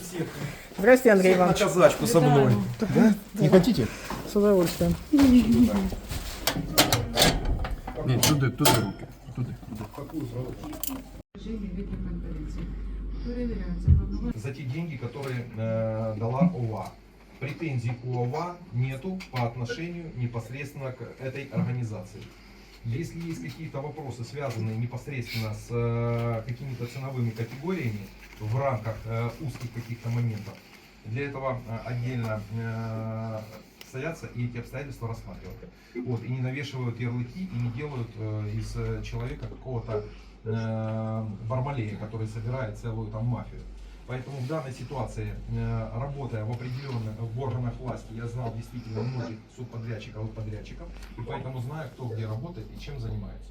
всех, Здрасте, Андрей всех на Иванович. казачку со мной. Да? Не хотите? С удовольствием. Нет, туди, туди руки. Туди. Режимі відеоконференції. Перевіряються повноваження. За те деньги, которые э, дала ОВА. Претензий у ОВА нету по отношению непосредственно к этой организации. Если есть какие-то вопросы, связанные непосредственно с э, какими-то ценовыми категориями в рамках э, узких каких-то моментов, для этого э, отдельно стоятся и эти обстоятельства рассматривают. Вот, и не навешивают ярлыки и не делают из человека какого-то бармалея, который собирает целую там мафию. Поэтому в данной ситуации, работая в в органах власти, я знал действительно многих субподрядчиков и подрядчиков, и поэтому знаю, кто где работает и чем занимается.